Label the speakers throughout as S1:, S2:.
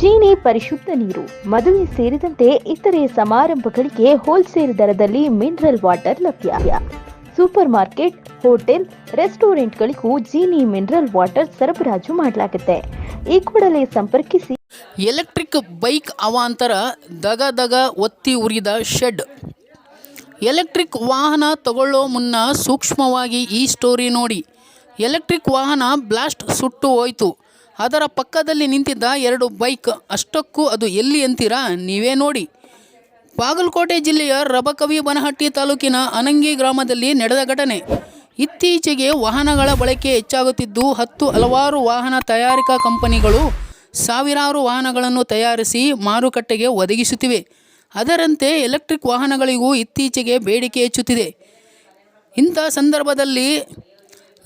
S1: ಜೀನಿ ಪರಿಶುದ್ಧ ನೀರು, ಮದುವೆ ಸೇರಿದಂತೆ ಇತರೆ ಸಮಾರಂಭಗಳಿಗೆ ಹೋಲ್ಸೇಲ್ ದರದಲ್ಲಿ ಮಿನರಲ್ ವಾಟರ್ ಲಭ್ಯ. ಸೂಪರ್ ಮಾರ್ಕೆಟ್, ಹೋಟೆಲ್, ರೆಸ್ಟೋರೆಂಟ್ಗಳಿಗೂ ಜೀನಿ ಮಿನರಲ್ ವಾಟರ್ ಸರಬರಾಜು ಮಾಡಲಾಗುತ್ತೆ. ಈ ಕೂಡಲೇ ಸಂಪರ್ಕಿಸಿ.
S2: ಎಲೆಕ್ಟ್ರಿಕ್ ಬೈಕ್ ಅವಾಂತರ ದಗ ದಗ ಒತ್ತಿ ಉರಿದ ಶೆಡ್ ಎಲೆಕ್ಟ್ರಿಕ್ ವಾಹನ ತಗೊಳ್ಳೋ ಮುನ್ನ ಸೂಕ್ಷ್ಮವಾಗಿ ಈ ಸ್ಟೋರಿ ನೋಡಿ. ಎಲೆಕ್ಟ್ರಿಕ್ ವಾಹನ ಬ್ಲಾಸ್ಟ್ ಸುಟ್ಟು ಹೋಯಿತು. ಅದರ ಪಕ್ಕದಲ್ಲಿ ನಿಂತಿದ್ದ ಎರಡು ಬೈಕ್. ಅಷ್ಟಕ್ಕೂ ಅದು ಎಲ್ಲಿ ಅಂತೀರಾ? ನೀವೇ ನೋಡಿ. ಬಾಗಲಕೋಟೆ ಜಿಲ್ಲೆಯ ರಬಕವಿ ಬನಹಟ್ಟಿ ತಾಲೂಕಿನ ಅನಂಗಿ ಗ್ರಾಮದಲ್ಲಿ ನಡೆದ ಘಟನೆ. ಇತ್ತೀಚೆಗೆ ವಾಹನಗಳ ಬಳಕೆ ಹೆಚ್ಚಾಗುತ್ತಿದ್ದು, ಹತ್ತು ಹಲವಾರು ವಾಹನ ತಯಾರಿಕಾ ಕಂಪನಿಗಳು ಸಾವಿರಾರು ವಾಹನಗಳನ್ನು ತಯಾರಿಸಿ ಮಾರುಕಟ್ಟೆಗೆ ಒದಗಿಸುತ್ತಿವೆ. ಅದರಂತೆ ಎಲೆಕ್ಟ್ರಿಕ್ ವಾಹನಗಳಿಗೂ ಇತ್ತೀಚೆಗೆ ಬೇಡಿಕೆ ಹೆಚ್ಚುತ್ತಿದೆ. ಇಂಥ ಸಂದರ್ಭದಲ್ಲಿ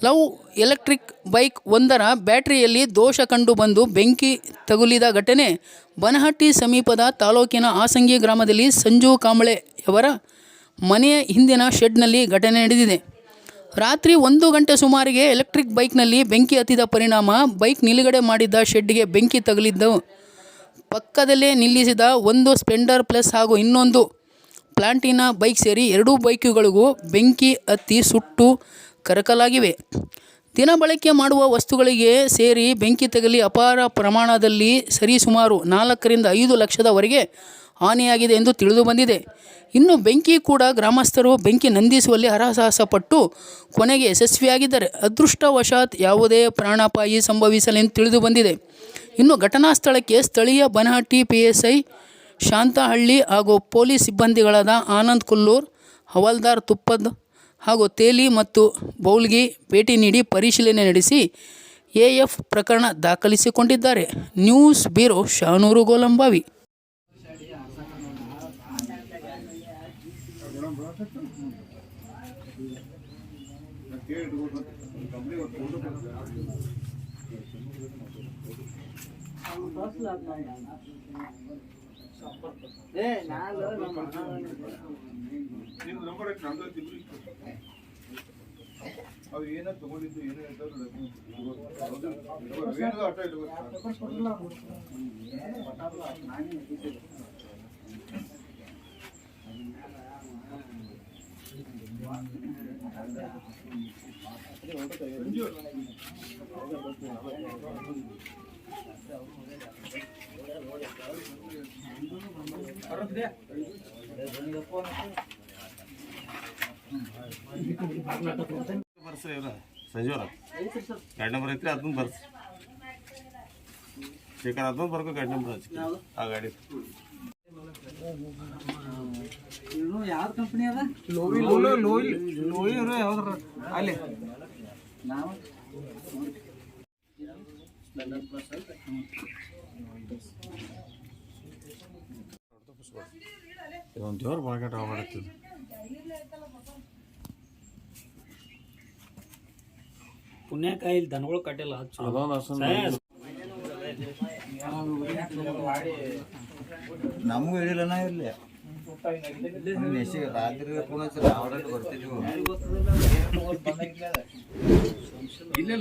S2: ಲವ್ ಎಲೆಕ್ಟ್ರಿಕ್ ಬೈಕ್ ಒಂದರ ಬ್ಯಾಟರಿಯಲ್ಲಿ ದೋಷ ಕಂಡುಬಂದು ಬೆಂಕಿ ತಗುಲಿದ ಘಟನೆ. ಬನಹಟ್ಟಿ ಸಮೀಪದ ತಾಲೂಕಿನ ಆಸಂಗಿ ಗ್ರಾಮದಲ್ಲಿ ಸಂಜು ಕಾಂಬಳೆಯವರ ಮನೆಯ ಹಿಂದಿನ ಶೆಡ್ನಲ್ಲಿ ಘಟನೆ ನಡೆದಿದೆ. ರಾತ್ರಿ ಒಂದು ಗಂಟೆ ಸುಮಾರಿಗೆ ಎಲೆಕ್ಟ್ರಿಕ್ ಬೈಕ್ನಲ್ಲಿ ಬೆಂಕಿ ಹತ್ತಿದ ಪರಿಣಾಮ ಬೈಕ್ ನಿಲುಗಡೆ ಮಾಡಿದ್ದ ಶೆಡ್ಗೆ ಬೆಂಕಿ ತಗುಲಿದ್ದು, ಪಕ್ಕದಲ್ಲೇ ನಿಲ್ಲಿಸಿದ ಒಂದು ಸ್ಪ್ಲೆಂಡರ್ ಪ್ಲಸ್ ಹಾಗೂ ಇನ್ನೊಂದು ಪ್ಲಾಂಟಿನ ಬೈಕ್ ಸೇರಿ ಎರಡೂ ಬೈಕುಗಳಿಗೂ ಬೆಂಕಿ ಹತ್ತಿ ಸುಟ್ಟು ಕರಕಲಾಗಿವೆ. ದಿನ ಬಳಕೆ ಮಾಡುವ ವಸ್ತುಗಳಿಗೆ ಸೇರಿ ಬೆಂಕಿ ತಗಲಿ ಅಪಾರ ಪ್ರಮಾಣದಲ್ಲಿ ಸರಿಸುಮಾರು ನಾಲ್ಕರಿಂದ ಐದು ಲಕ್ಷದವರೆಗೆ ಹಾನಿಯಾಗಿದೆ ಎಂದು ತಿಳಿದು ಬಂದಿದೆ. ಇನ್ನು ಬೆಂಕಿ ಕೂಡ ಗ್ರಾಮಸ್ಥರು ಬೆಂಕಿ ನಂದಿಸುವಲ್ಲಿ ಹರಸಾಹಸ ಪಟ್ಟು ಕೊನೆಗೆ ಯಶಸ್ವಿಯಾಗಿದ್ದಾರೆ. ಅದೃಷ್ಟವಶಾತ್ ಯಾವುದೇ ಪ್ರಾಣಾಪಾಯಿ ಸಂಭವಿಸಲೆಂದು ತಿಳಿದು ಬಂದಿದೆ. ಇನ್ನು ಘಟನಾ ಸ್ಥಳಕ್ಕೆ ಸ್ಥಳೀಯ Banahatti P S I Shantahalli ಹಾಗೂ ಪೊಲೀಸ್ ಸಿಬ್ಬಂದಿಗಳಾದ ಆನಂದ್ ಕುಲ್ಲೂರ್, ಹವಾಲ್ದಾರ್ ತುಪ್ಪದ್ ಹಾಗೂ ತೇಲಿ ಮತ್ತು ಬೌಲ್ಗಿ ಭೇಟಿ ನೀಡಿ ಪರಿಶೀಲನೆ ನಡೆಸಿ ಎ ಎಫ್ ಪ್ರಕರಣ ದಾಖಲಿಸಿಕೊಂಡಿದ್ದಾರೆ. News bureau Shanuru Golambavi.
S3: ನಿಮ್ದು ನಂಬರ್ ಐತೆ ನಂದು ಐತಿ ಇಬ್ರು ಅವ್ರು ಏನೋ ತಗೊಂಡಿದ್ದು ಏನೋ ಹೇಳ್ತಾರೆ ಆಟ
S4: ಬರ್ಸ್ರಿ ಇವ್ರ ಸಂಜೀವ್ರ? ಗಾಡಿ ನಂಬರ್ ಐತ್ರಿ ಅದನ್ನ ಬರ್ಸ್. ಶೇಖರ್ ಅದನ್ನ ಬರ್ಕೋ ಗಾಡಿ ನಂಬರ್ ಹಚ್ಚಿ. ಆ ಗಾಡಿ.
S5: ಯಾವ್ದು ಕಂಪನಿ ಅದ?
S6: ಅಲ್ಲಿ.
S4: ಇದೊಂದು ದೇವ್ರ ಬಾಳ್ಗಾಟ
S5: ಪುಣ್ಯಕಾಯಿ ದನಗಳು ಕಟ್ಟಿಲ್ಲ.
S4: ಅದೊಂದು ಅಸನ್
S6: ನಮಗೂ ಹೇಳಿಲ್ಲನ ಇರ್ಲಿ. ನೆಸಿ ರಾತ್ರಿ ಫೋನ್ ಬರ್ತಿದ್ವಿ. ಅಂದ್ರೆ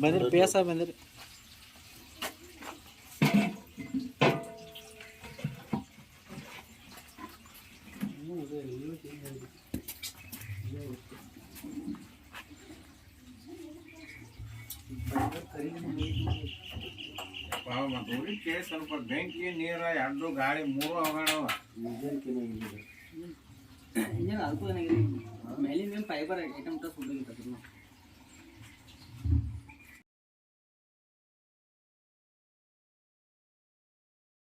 S5: ಬಂದ್ರಿ ಪೇಸ ಬಂದ್ರಿ
S4: ಮತ್ತೆ ಉಳಿಕೆ ಸ್ವಲ್ಪ ಬೆಂಕಿ ನೀರ ಎರಡು ಗಾಳಿ ಮೂರು ಅವಗಾಡವ
S5: ಇಂಜಿನ್ ಅದಕ್ಕೂ ಏನಾಗಿದೆ ಮೇಲಿಂದ ಫೈಬರ್ ಐಟಮ್ ಸುಟ್ಟಿರ್ತದೆ